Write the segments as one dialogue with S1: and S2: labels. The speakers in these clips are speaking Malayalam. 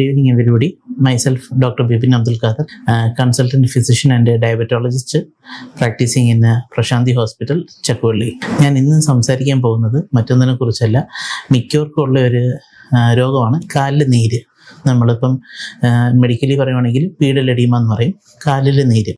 S1: Evening, everybody. Myself, Dr. Bipin Abdul Qadir, uh, consultant physician and practising diabetologist practicing in uh, Prashanthi hospital Chakkuvalli ഞാൻ ഇന്ന് സംസാരിക്കാൻ പോകുന്നത് മറ്റൊന്നിനെ കുറിച്ചല്ല മിക്കവർക്കും ഉള്ള ഒരു രോഗമാണ് കാലിൽ നീര് നമ്മളിപ്പം മെഡിക്കലി പറയുവാണെങ്കിൽ പീഡലടിയുമെന്ന് പറയും കാലിൽ നീര്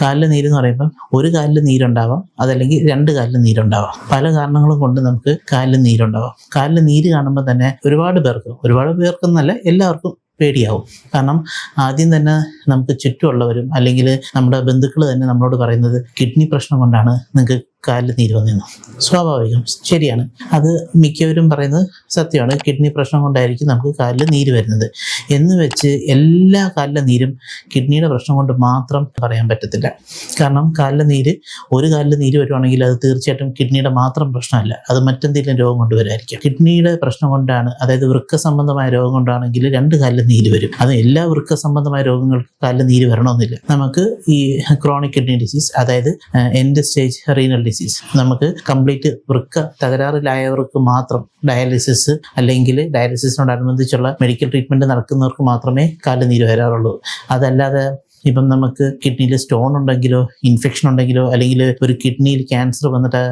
S1: കാലിൽ എന്ന് പറയുമ്പോൾ ഒരു കാലിൽ നീരുണ്ടാവാം അതല്ലെങ്കിൽ രണ്ട് കാലിൽ നീരുണ്ടാവാം. പല കാരണങ്ങളും കൊണ്ട് നമുക്ക് കാലിൽ നീരുണ്ടാവാം. കാലിൽ നീര് കാണുമ്പോൾ തന്നെ ഒരുപാട് പേർക്ക് ഒരുപാട് പേർക്കെന്നല്ല എല്ലാവർക്കും പേടിയാവും. കാരണം ആദ്യം തന്നെ നമുക്ക് ചുറ്റുമുള്ളവരും അല്ലെങ്കിൽ നമ്മുടെ ബന്ധുക്കൾ തന്നെ നമ്മളോട് പറയുന്നത് കിഡ്നി പ്രശ്നം കൊണ്ടാണ് നിങ്ങൾക്ക് കാലിൽ നീര് വന്നിരുന്നു. സ്വാഭാവികം. ശരിയാണ്. അത് മിക്കവരും പറയുന്നത് സത്യമാണ്. കിഡ്നി പ്രശ്നം കൊണ്ടായിരിക്കും നമുക്ക് കാലിൽ നീര് വരുന്നത്. എന്ന് വെച്ച് എല്ലാ കാലിലെ നീരും കിഡ്നിയുടെ പ്രശ്നം കൊണ്ട് മാത്രം പറയാൻ പറ്റത്തില്ല. കാരണം കാലിലെ നീര് ഒരു കാലിൽ നീര് വരുവാണെങ്കിൽ അത് തീർച്ചയായിട്ടും കിഡ്നിയുടെ മാത്രം പ്രശ്നമല്ല. അത് മറ്റെന്തെങ്കിലും രോഗം കൊണ്ടുവരായിരിക്കും. കിഡ്നിയുടെ പ്രശ്നം കൊണ്ടാണ് അതായത് വൃക്ക സംബന്ധമായ രോഗം കൊണ്ടാണെങ്കിൽ രണ്ട് കാലിലെ നീര് വരും. അത് എല്ലാ വൃക്ക സംബന്ധമായ രോഗങ്ങൾക്ക് കാലിലെ നീര് വരണമെന്നില്ല. നമുക്ക് ഈ ക്രോണിക് കിഡ്നി ഡിസീസ് അതായത് എൻഡ് സ്റ്റേജ് റീനൽ ഡിസീസ് നമുക്ക് കംപ്ലീറ്റ് വൃക്ക തകരാറിലായവർക്ക് മാത്രം ഡയാലിസിസ് അല്ലെങ്കിൽ ഡയാലിസിസിനോടനുബന്ധിച്ചുള്ള മെഡിക്കൽ ട്രീറ്റ്മെന്റ് നടക്കുന്നവർക്ക് മാത്രമേ കാലിൽ നീര് വരാറുള്ളൂ. അതല്ലാതെ ഇപ്പം നമുക്ക് കിഡ്നിയിൽ സ്റ്റോൺ ഉണ്ടെങ്കിലോ ഇൻഫെക്ഷൻ ഉണ്ടെങ്കിലോ അല്ലെങ്കിൽ ഒരു കിഡ്നിയിൽ ക്യാൻസർ വന്നിട്ട്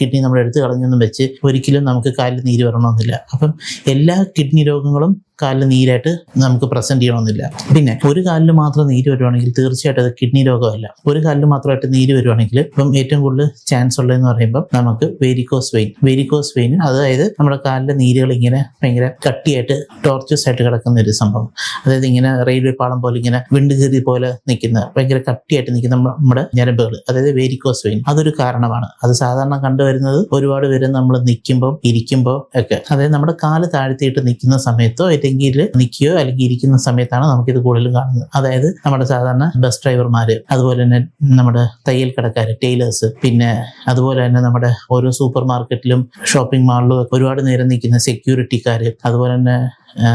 S1: കിഡ്നി നമ്മൾ എടുത്തു കളഞ്ഞെന്നും വെച്ച് ഒരിക്കലും നമുക്ക് കാലിൽ നീര് വരണമെന്നില്ല. അപ്പം എല്ലാ കിഡ്നി രോഗങ്ങളും കാലിൽ നീരായിട്ട് നമുക്ക് പ്രസന്റ് ചെയ്യണമെന്നില്ല. പിന്നെ ഒരു കാലിൽ മാത്രം നീര് വരുവാണെങ്കിൽ തീർച്ചയായിട്ടും അത് കിഡ്നി രോഗമല്ല. ഒരു കാലിൽ മാത്രമായിട്ട് നീര് വരുവാണെങ്കിൽ ഇപ്പം ഏറ്റവും കൂടുതൽ ചാൻസ് ഉള്ളതെന്ന് പറയുമ്പോൾ നമുക്ക് വേരിക്കോസ് വെയിൻ വേരിക്കോസ് വെയിൻ അതായത് നമ്മുടെ കാലിലെ നീരുകൾ ഇങ്ങനെ ഭയങ്കര കട്ടിയായിട്ട് ടോർച്ചസ് ആയിട്ട് കിടക്കുന്ന ഒരു സംഭവം. അതായത് ഇങ്ങനെ റെയിൽവേ പാളം പോലെ ഇങ്ങനെ വിണ്ടുകീറി പോലെ നിൽക്കുന്ന ഭയങ്കര കട്ടിയായിട്ട് നിൽക്കുന്ന നമ്മുടെ ഞരമ്പുകൾ അതായത് വേരിക്കോസ് വെയിൻ അതൊരു കാരണമാണ്. അത് സാധാരണ കണ്ടുവരുന്നത് ഒരുപാട് പേര് നമ്മൾ നിൽക്കുമ്പോൾ ഇരിക്കുമ്പോൾ ഒക്കെ. അതായത് നമ്മുടെ കാൽ താഴ്ത്തിയിട്ട് നിൽക്കുന്ന സമയത്തോ അല്ലെങ്കിൽ നിൽക്കുകയോ അല്ലെങ്കിൽ ഇരിക്കുന്ന സമയത്താണ് നമുക്കിത് കൂടുതലും കാണുന്നത്. അതായത് നമ്മുടെ സാധാരണ ബസ് ഡ്രൈവർമാര് അതുപോലെ തന്നെ നമ്മുടെ തയ്യൽ കടക്കാർ ടൈലേഴ്സ് പിന്നെ അതുപോലെ തന്നെ നമ്മുടെ ഓരോ സൂപ്പർ മാർക്കറ്റിലും ഷോപ്പിംഗ് മാളിലും ഒരുപാട് നേരം നിൽക്കുന്ന സെക്യൂരിറ്റിക്കാർ അതുപോലെ തന്നെ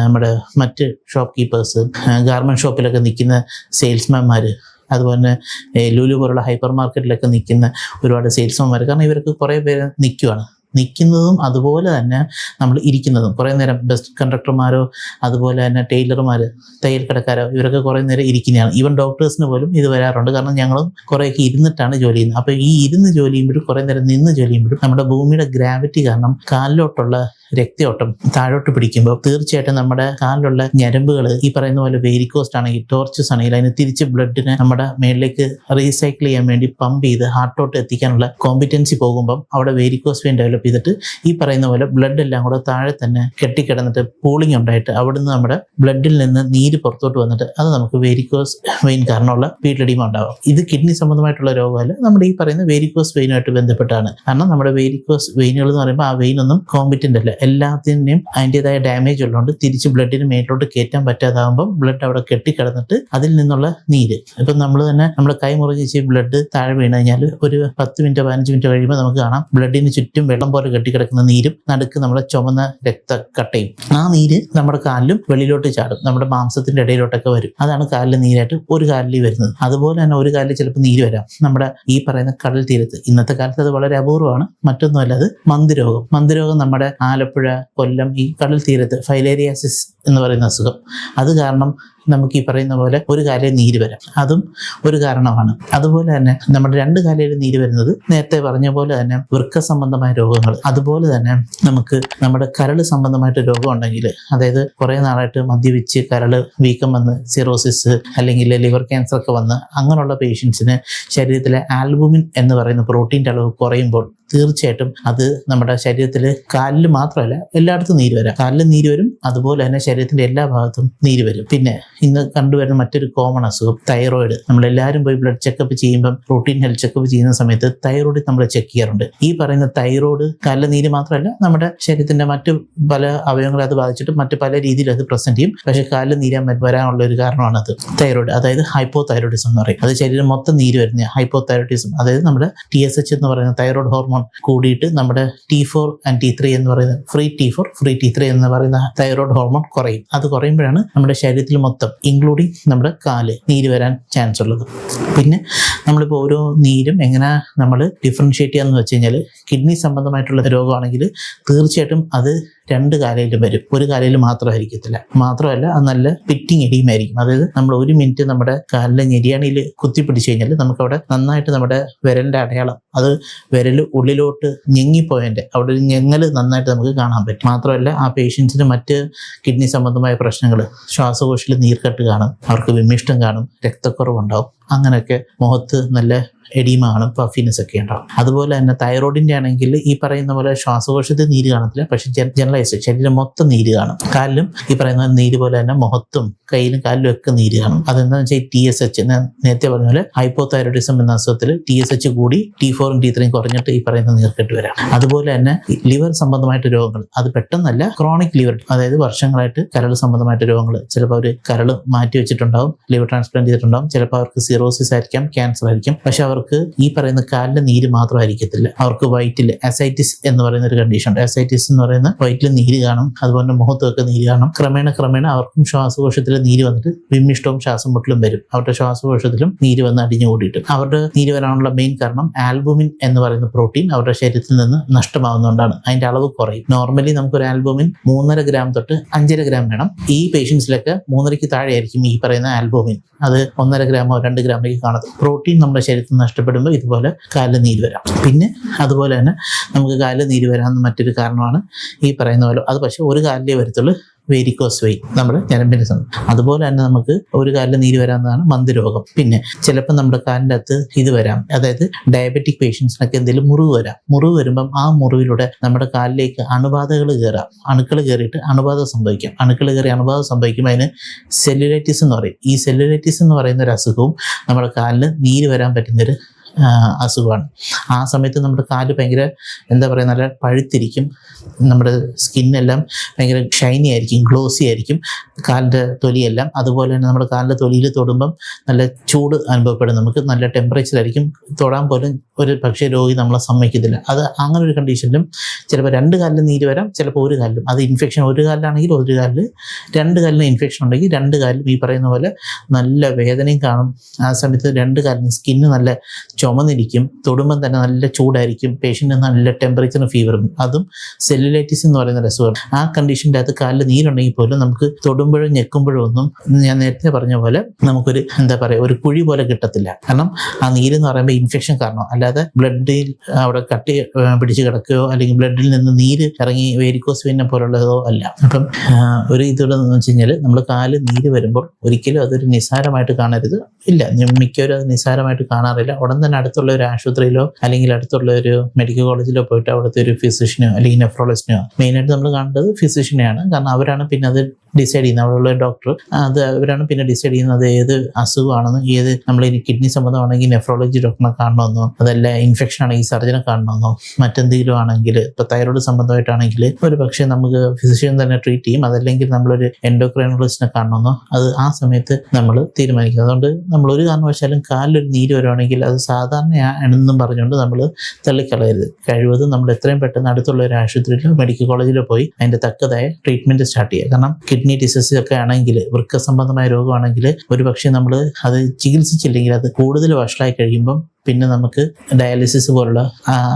S1: നമ്മുടെ മറ്റ് ഷോപ്പ് കീപ്പേഴ്സ് ഗാർമെന്റ് ഷോപ്പിലൊക്കെ നിൽക്കുന്ന സെയിൽസ്മാൻമാർ അതുപോലെ തന്നെ ലുലു പോലുള്ള ഹൈപ്പർ മാർക്കറ്റിലൊക്കെ നിൽക്കുന്ന ഒരുപാട് സെയിൽസ്മാൻമാർ കാരണം ഇവർക്ക് കുറേ പേര് നിൽക്കുവാണ്. നിൽക്കുന്നതും അതുപോലെ തന്നെ നമ്മൾ ഇരിക്കുന്നതും. കുറേ നേരം ബസ് കണ്ടക്ടർമാരോ അതുപോലെ തന്നെ ടൈലർമാർ തയ്യൽ കടക്കാരോ ഇവരൊക്കെ കുറേ നേരം ഇരിക്കുന്നതാണ്. ഈവൻ ഡോക്ടേഴ്സിന് പോലും ഇത് വരാറുണ്ട്. കാരണം ഞങ്ങളും കുറേയൊക്കെ ഇരുന്നിട്ടാണ് ജോലി ചെയ്യുന്നത്. അപ്പോൾ ഈ ഇരുന്ന് ജോലി ചെയ്യുമ്പോഴും കുറേ നേരം നിന്ന് ജോലി ചെയ്യുമ്പോഴും നമ്മുടെ ഭൂമിയുടെ ഗ്രാവിറ്റി കാരണം കാലിലോട്ടുള്ള രക്തയോട്ടം താഴോട്ട് പിടിക്കുമ്പോൾ തീർച്ചയായിട്ടും നമ്മുടെ കാലിലുള്ള ഞരമ്പുകൾ ഈ പറയുന്ന പോലെ വെരിക്കോസ്റ്റ് ആണെങ്കിൽ ടോർച്ചസ് ആണെങ്കിൽ അതിന് തിരിച്ച് ബ്ലഡിനെ നമ്മുടെ മേളിലേക്ക് റീസൈക്കിൾ ചെയ്യാൻ വേണ്ടി പമ്പ് ചെയ്ത് ഹാർട്ടോട്ട് എത്തിക്കാനുള്ള കോമ്പിറ്റൻസി പോകുമ്പം അവിടെ വെരിക്കോസ് ഡെവലപ്പ് ചെയ്തിട്ട് ഈ പറയുന്ന പോലെ ബ്ലഡ് എല്ലാം കൂടെ താഴെ തന്നെ കെട്ടിക്കിടന്നിട്ട് പൂളിംഗ് ഉണ്ടായിട്ട് അവിടുന്ന് നമ്മുടെ ബ്ലഡിൽ നിന്ന് നീര് പുറത്തോട്ട് വന്നിട്ട് അത് നമുക്ക് വേരിക്കോസ് വെയിൻ കാരണമുള്ള പീഡലടിമ ഉണ്ടാവും. ഇത് കിഡ്നി സംബന്ധമായിട്ടുള്ള രോഗമല്ല നമ്മുടെ ഈ പറയുന്ന വേരിക്കോസ് വെയിനുമായിട്ട് ബന്ധപ്പെട്ടാണ്. കാരണം നമ്മുടെ വേരിക്കോസ് വെയിനുകൾ എന്ന് പറയുമ്പോൾ ആ വെയിൻ ഒന്നും കോമ്പിറ്റന്റ് അല്ല. എല്ലാത്തിന്റെയും അതിന്റെതായ ഡാമേജ് ഉള്ളതുകൊണ്ട് തിരിച്ച് ബ്ലഡിന് മേലോട്ട് കയറ്റാൻ പറ്റാതാകുമ്പോൾ ബ്ലഡ് അവിടെ കെട്ടിക്കിടന്നിട്ട് അതിൽ നിന്നുള്ള നീര്. ഇപ്പം നമ്മൾ തന്നെ നമ്മൾ കൈ മുറിഞ്ഞ് ബ്ലഡ് താഴെ വീണ് കഴിഞ്ഞാൽ ഒരു പത്ത് മിനിറ്റ് പതിനഞ്ച് മിനിറ്റ് കഴിയുമ്പോൾ നമുക്ക് കാണാം. ബ്ലഡിന് ചുറ്റും വെള്ളം പോലെ കെട്ടിക്കിടക്കുന്ന നീരും നടുക്ക് നമ്മുടെ ചുമന്ന രക്തക്കട്ടയും. ആ നീര് നമ്മുടെ കാലിലും വെളിയിലോട്ട് ചാടും. നമ്മുടെ മാംസത്തിന്റെ ഇടയിലോട്ടൊക്കെ വരും. അതാണ് കാലിലെ നീരായിട്ട് ഒരു കാലിൽ വരുന്നത്. അതുപോലെ തന്നെ ഒരു കാലിൽ ചിലപ്പോൾ നീര് വരാം. നമ്മുടെ ഈ പറയുന്ന കടൽ തീരത്ത്. ഇന്നത്തെ കാലത്ത് അത് വളരെ അപൂർവമാണ്. മറ്റൊന്നുമല്ല അത് മന്ദിരോഗം. മന്ദിരോഗം നമ്മുടെ ആലപ്പുഴ കൊല്ലം ഈ കടൽ തീരത്ത് ഫൈലേരിയാസിസ് എന്ന് പറയുന്ന അസുഖം. അത് കാരണം നമുക്ക് ഈ പറയുന്ന പോലെ ഒരു കാലിൽ നീര് വരാം. അതും ഒരു കാരണമാണ്. അതുപോലെ തന്നെ നമ്മുടെ രണ്ട് കാലയിൽ നീര് വരുന്നത് നേരത്തെ പറഞ്ഞ പോലെ തന്നെ വൃക്ക സംബന്ധമായ രോഗങ്ങൾ അതുപോലെ തന്നെ നമുക്ക് നമ്മുടെ കരൾ സംബന്ധമായിട്ട് രോഗം ഉണ്ടെങ്കിൽ അതായത് കുറേ നാളായിട്ട് മദ്യപിച്ച് കരൾ വീക്കം വന്ന് സിറോസിസ് അല്ലെങ്കിൽ ലിവർ ക്യാൻസർ ഒക്കെ വന്ന് അങ്ങനെയുള്ള പേഷ്യൻസിന് ശരീരത്തിലെ ആൽബുമിൻ എന്ന് പറയുന്ന പ്രോട്ടീന്റെ അളവ് കുറയുമ്പോൾ തീർച്ചയായിട്ടും അത് നമ്മുടെ ശരീരത്തിൽ കാലിൽ മാത്രമല്ല എല്ലായിടത്തും നീര് വരാം. കാലിൽ നീര് വരും അതുപോലെ തന്നെ ശരീരത്തിന്റെ എല്ലാ ഭാഗത്തും നീര് വരും. പിന്നെ ഇന്ന് കണ്ടുവരുന്ന മറ്റൊരു കോമൺ അസുഖം തൈറോയിഡ് നമ്മൾ എല്ലാവരും പോയി ബ്ലഡ് ചെക്കപ്പ് ചെയ്യുമ്പോൾ പ്രോട്ടീൻ ഹെൽത്ത് ചെക്കപ്പ് ചെയ്യുന്ന സമയത്ത് തൈറോയിഡ് നമ്മൾ ചെക്ക് ചെയ്യാറുണ്ട്. ഈ പറയുന്ന തൈറോയിഡ് കല്ലനീര് നീര് മാത്രമല്ല നമ്മുടെ ശരീരത്തിന്റെ മറ്റു പല അവയവങ്ങളെ അത് ബാധിച്ചിട്ട് മറ്റ് പല രീതിയിൽ അത് പ്രസന്റ് ചെയ്യും. പക്ഷേ കാലിൽ നീരാൻ വരാനുള്ള ഒരു കാരണമാണ് അത് തൈറോയിഡ് അതായത് ഹൈപ്പോ തൈറോയിഡിസം എന്ന് പറയും. അത് ശരീരം മൊത്തം നീര് വരുന്ന ഹൈപ്പോ തൈറോയിഡിസം അതായത് നമ്മുടെ ടി എസ് എച്ച് എന്ന് പറയുന്ന തൈറോയിഡ് ഹോർമോൺ കൂടിയിട്ട് നമ്മുടെ T four and T three എന്ന് പറയുന്ന free T four free T three എന്ന് പറയുന്ന തൈറോയിഡ് ഹോർമോൺ കുറയും. അത് കുറയുമ്പോഴാണ് നമ്മുടെ ശരീരത്തിൽ മൊത്തം ഇൻക്ലൂഡിങ് നമ്മുടെ കാൽ നീര് വരാൻ ചാൻസ് ഉള്ളത്. പിന്നെ നമ്മളിപ്പോൾ ഓരോ നീരും എങ്ങനെ നമ്മൾ ഡിഫറൻഷിയേറ്റ് ചെയ്യാന്ന് വെച്ച് കഴിഞ്ഞാൽ കിഡ്നി സംബന്ധമായിട്ടുള്ള രോഗമാണെങ്കിൽ തീർച്ചയായിട്ടും അത് രണ്ട് കാലയിലും വരും. ഒരു കാലയിൽ മാത്രമായിരിക്കത്തില്ല. മാത്രമല്ല അത് നല്ല പിറ്റിങ് എടിയുമായിരിക്കും അതായത് നമ്മൾ ഒരു മിനിറ്റ് നമ്മുടെ കാലിലെ ഞെരിയാണിയിൽ കുത്തിപ്പിടിച്ച് കഴിഞ്ഞാൽ നമുക്കവിടെ നന്നായിട്ട് നമ്മുടെ വിരലിന്റെ അടയാളം അത് വിരൽ ഉള്ളിലോട്ട് ഞെങ്ങിപ്പോയതിന്റെ അവിടെ ഒരു ഞെങ്ങൽ നന്നായിട്ട് നമുക്ക് കാണാൻ പറ്റും. മാത്രമല്ല ആ പേഷ്യൻസിന് മറ്റ് കിഡ്നി സംബന്ധമായ പ്രശ്നങ്ങൾ ശ്വാസകോശത്തിൽ നീർക്കെട്ട് കാണും അവർക്ക് വിമിഷ്ടം കാണും രക്തക്കുറവുണ്ടാവും അങ്ങനെയൊക്കെ മുഖത്ത് നല്ല എഡീമ കാണും പഫിനെസ് ഒക്കെ ഉണ്ടാവും. അതുപോലെ തന്നെ തൈറോയിഡിന്റെ ആണെങ്കിൽ ഈ പറയുന്ന പോലെ ശ്വാസകോശത്തിൽ നീര് കാണത്തില്ല പക്ഷെ ജനറലൈസ് ശരീരം മൊത്തം നീര് കാണും. കാലിലും ഈ പറയുന്ന നീര് പോലെ തന്നെ മുഖത്തും കയ്യിലും കാലിലും ഒക്കെ നീര് കാണും. അതെന്താണെന്ന് വെച്ചാൽ ടി എസ് എച്ച് നേരത്തെ പറഞ്ഞ പോലെ ഹൈപ്പോ തൈറോയിഡിസം എന്ന അസുഖത്തിൽ ടി എസ് എച്ച് കൂടി ടി ഫോറും ടി ത്രീയും കുറഞ്ഞിട്ട് ഈ പറയുന്ന നീർക്കെട്ട് വരാം അതുപോലെ തന്നെ ലിവർ സംബന്ധമായിട്ട് രോഗങ്ങൾ അത് പെട്ടെന്നല്ല ക്രോണിക് ലിവർ അതായത് വർഷങ്ങളായിട്ട് കരൾ സംബന്ധമായിട്ട് രോഗങ്ങൾ ചിലപ്പോൾ അവർ കരൾ മാറ്റി വെച്ചിട്ടുണ്ടാവും ലിവർ ട്രാൻസ്പ്ലാന്റ് ചെയ്തിട്ടുണ്ടാവും ചിലപ്പോൾ അവർക്ക് സിറോസിസ് ആയിരിക്കാം ക്യാൻസർ ആയിരിക്കും. പക്ഷെ അവർക്ക് ഈ പറയുന്ന കാലിലെ നീര് മാത്രമായിരിക്കത്തില്ല. അവർക്ക് വയറ്റിൽ അസൈറ്റിസ് എന്ന് പറയുന്ന ഒരു കണ്ടീഷൻ ഉണ്ട്. അസൈറ്റിസ് എന്ന് പറയുന്ന വയറ്റിൽ നീര് കാണും അതുപോലെ മുഖത്തൊക്കെ നീര് കാണും. ക്രമേണ ക്രമേണ അവർക്കും ശ്വാസകോശത്തിൽ നീര് വന്നിട്ട് വിമ്മിഷ്ടവും ശ്വാസം മുട്ടലും വരും. അവരുടെ ശ്വാസകോശത്തിലും നീര് വന്ന് അടിഞ്ഞു കൂടിയിട്ട് അവരുടെ നീര് വരാനുള്ള മെയിൻ കാരണം ആൽബുമിൻ എന്ന് പറയുന്ന പ്രോട്ടീൻ അവരുടെ ശരീരത്തിൽ നിന്ന് നഷ്ടമാവുന്നതുകൊണ്ടാണ്. അതിന്റെ അളവ് കുറയും. നോർമലി നമുക്കൊരു ആൽബുമിൻ മൂന്നര ഗ്രാം തൊട്ട് അഞ്ചര ഗ്രാം വേണം. ഈ പേഷ്യൻസിലൊക്കെ മൂന്നരയ്ക്ക് താഴെയായിരിക്കും ഈ പറയുന്ന ആൽബുമിൻ അത് ഒന്നര ഗ്രാമോ രണ്ട് ഗ്രാമൊക്കെ കാണുന്നത് പ്രോട്ടീൻ നമ്മുടെ ശരീരത്തിൽ നഷ്ടപ്പെടുമ്പോൾ ഇതുപോലെ കാലിൽ നീര് വരാം. പിന്നെ അതുപോലെ തന്നെ നമുക്ക് കാലിൽ നീര് വരാമെന്ന് മറ്റൊരു കാരണമാണ് ഈ പറയുന്ന പോലെ അത് പക്ഷേ ഒരു കാലിലേ വരത്തുള്ളൂ. വേരിക്കോസ് വെയിൻ നമ്മുടെ ഞരമ്പിന് അതുപോലെ തന്നെ നമുക്ക് ഒരു കാലിൽ നീര് വരാവുന്നതാണ് മന്ദരോഗം. പിന്നെ ചിലപ്പോൾ നമ്മുടെ കാലിന്റെ അകത്ത് ഇത് വരാം. അതായത് ഡയബറ്റിക് പേഷ്യൻസിനൊക്കെ എന്തെങ്കിലും മുറിവ് വരാം. മുറിവ് വരുമ്പം ആ മുറിവിലൂടെ നമ്മുടെ കാലിലേക്ക് അണുബാധകൾ കയറാം അണുക്കൾ കയറിയിട്ട് അണുബാധ സംഭവിക്കാം. അണുക്കൾ കയറി അണുബാധ സംഭവിക്കുമ്പോൾ അതിന് സെല്ലുലൈറ്റിസ് എന്ന് പറയും. ഈ സെല്ലുലൈറ്റിസ് എന്ന് പറയുന്ന ഒരു അസുഖവും നമ്മുടെ കാലിന് നീര് വരാൻ പറ്റുന്നൊരു അസുഖമാണ്. ആ സമയത്ത് നമ്മുടെ കാൽ ഭയങ്കര എന്താ പറയുക നല്ല പഴുത്തിരിക്കും. നമ്മുടെ സ്കിന്നെല്ലാം ഭയങ്കര ഷൈനി ആയിരിക്കും ഗ്ലോസി ആയിരിക്കും. കാലിന്റെ തൊലിയെല്ലാം. അതുപോലെ തന്നെ നമ്മുടെ കാലിന്റെ തൊലിയിൽ തൊടുമ്പം നല്ല ചൂട് അനുഭവപ്പെടും. നമുക്ക് നല്ല ടെമ്പറേച്ചർ ആയിരിക്കും. തൊടാൻ പോലും ഒരു പക്ഷേ രോഗി നമ്മളെ സമ്മതിക്കത്തില്ല. അത് അങ്ങനെ ഒരു കണ്ടീഷനിലും ചിലപ്പോൾ രണ്ട് കാലിലും നീര് വരാം ചിലപ്പോൾ ഒരു കാലിലും. അത് ഇൻഫെക്ഷൻ ഒരു കാലിലാണെങ്കിൽ ഒരു കാലിൽ രണ്ട് കാലിലും ഇൻഫെക്ഷൻ ഉണ്ടെങ്കിൽ രണ്ട് കാലിലും. ഈ പറയുന്ന പോലെ നല്ല വേദനയും കാണും. ആ സമയത്ത് രണ്ട് കാലിന് സ്കിന്ന് നല്ല ചുമന്നിരിക്കും തൊടുമ്പം തന്നെ നല്ല ചൂടായിരിക്കും പേഷ്യന്റിന് നല്ല ടെമ്പറേച്ചറും ഫീവറും അതും സെല്ലുലൈറ്റിസ് എന്ന് പറയുന്ന ഒരു അസുഖം ആ കണ്ടീഷന്റെ അകത്ത് കാലിൽ നീരുണ്ടെങ്കിൽ പോലും നമുക്ക് തൊടുമ്പോഴും ഞെക്കുമ്പോഴും ഒന്നും ഞാൻ നേരത്തെ പറഞ്ഞ പോലെ നമുക്കൊരു എന്താ പറയുക ഒരു കുഴി പോലെ കിട്ടത്തില്ല. കാരണം ആ നീര് എന്ന് പറയുമ്പോൾ ഇൻഫെക്ഷൻ കാരണം. അല്ലാതെ ബ്ലഡിൽ അവിടെ കട്ടി പിടിച്ച് കിടക്കുകയോ അല്ലെങ്കിൽ ബ്ലഡിൽ നിന്ന് നീര് ഇറങ്ങി വേരിക്കോസ് വീനെ പോലുള്ളതോ അല്ല. അപ്പം ഒരു ഇതുള്ള എന്ന് വെച്ച് കഴിഞ്ഞാൽ നമ്മൾ കാൽ നീര് വരുമ്പോൾ ഒരിക്കലും അതൊരു നിസ്സാരമായിട്ട് കാണരുത്. ഇല്ല മിക്കവരും അത് നിസ്സാരമായിട്ട് കാണാറില്ല. ഉടൻ തന്നെ അടുത്തുള്ള ഒരു ആശുപത്രിയിലോ അല്ലെങ്കിൽ അടുത്തുള്ള ഒരു മെഡിക്കൽ കോളേജിലോ പോയിട്ട് അവിടുത്തെ ഒരു ഫിസിഷ്യനോ അല്ലെങ്കിൽ നെഫ്രോളജിസ്റ്റിനോ മെയിനായിട്ട് നമ്മൾ കാണേണ്ടത് ഫിസിഷ്യനെയാണ് കാരണം അവരാണ് പിന്നെ അത് ഡിസൈഡ് ചെയ്യുന്നത് അവിടെയുള്ള ഡോക്ടർ അത് അവരാണ് പിന്നെ ഡിസൈഡ് ചെയ്യുന്നത് ഏത് അസുഖമാണെന്ന് ഏത് നമ്മൾ ഇനി കിഡ്നി സംബന്ധമാണെങ്കിൽ നെഫ്രോളജി ഡോക്ടറിനെ കാണണമെന്നോ അതല്ല ഇൻഫെക്ഷൻ ആണെങ്കിൽ സർജനെ കാണണമെന്നോ മറ്റെന്തെങ്കിലും ആണെങ്കിൽ ഇപ്പോൾ തൈറോയ്ഡ് സംബന്ധമായിട്ടാണെങ്കിൽ ഒരു പക്ഷേ നമുക്ക് ഫിസിഷ്യൻ തന്നെ ട്രീറ്റ് ചെയ്യും. അതല്ലെങ്കിൽ നമ്മളൊരു എൻഡോക്രൈനോളജിസ്റ്റിനെ കാണണമെന്നോ അത് ആ സമയത്ത് നമ്മൾ തീരുമാനിക്കും. അതുകൊണ്ട് നമ്മൾ ഒരു കാരണവശാലും കാലിലൊരു നീര് വരുവാണെങ്കിൽ അത് സാധാരണയാണെന്നും പറഞ്ഞുകൊണ്ട് നമ്മൾ തള്ളിക്കളയരുത്. കഴിവതും നമ്മൾ എത്രയും പെട്ടെന്ന് അടുത്തുള്ള ഒരു ആശുപത്രിയിലോ മെഡിക്കൽ കോളേജിലോ പോയി അതിന്റെ തക്കതായ ട്രീറ്റ്മെന്റ് സ്റ്റാർട്ട് ചെയ്യുക. കാരണം കിഡ്നി ഡിസീസ് ഒക്കെ ആണെങ്കിൽ വൃക്ക സംബന്ധമായ രോഗമാണെങ്കിൽ ഒരു പക്ഷേ നമ്മൾ അത് ചികിത്സിച്ചില്ലെങ്കിൽ അത് കൂടുതൽ വഷളായി കഴിയുമ്പം പിന്നെ നമുക്ക് ഡയാലിസിസ് പോലുള്ള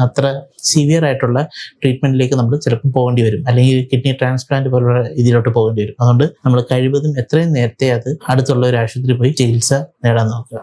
S1: അത്ര സിവിയർ ആയിട്ടുള്ള ട്രീറ്റ്മെന്റിലേക്ക് നമ്മൾ ചിലപ്പോൾ പോകേണ്ടി വരും. അല്ലെങ്കിൽ കിഡ്നി ട്രാൻസ്പ്ലാന്റ് പോലുള്ള ഇതിലോട്ട് പോകേണ്ടി വരും. അതുകൊണ്ട് നമ്മൾ കഴിവതും എത്രയും നേരത്തെ അത് അടുത്തുള്ള ഒരു ആശുപത്രി പോയി ചികിത്സ നേടാൻ നോക്കുക.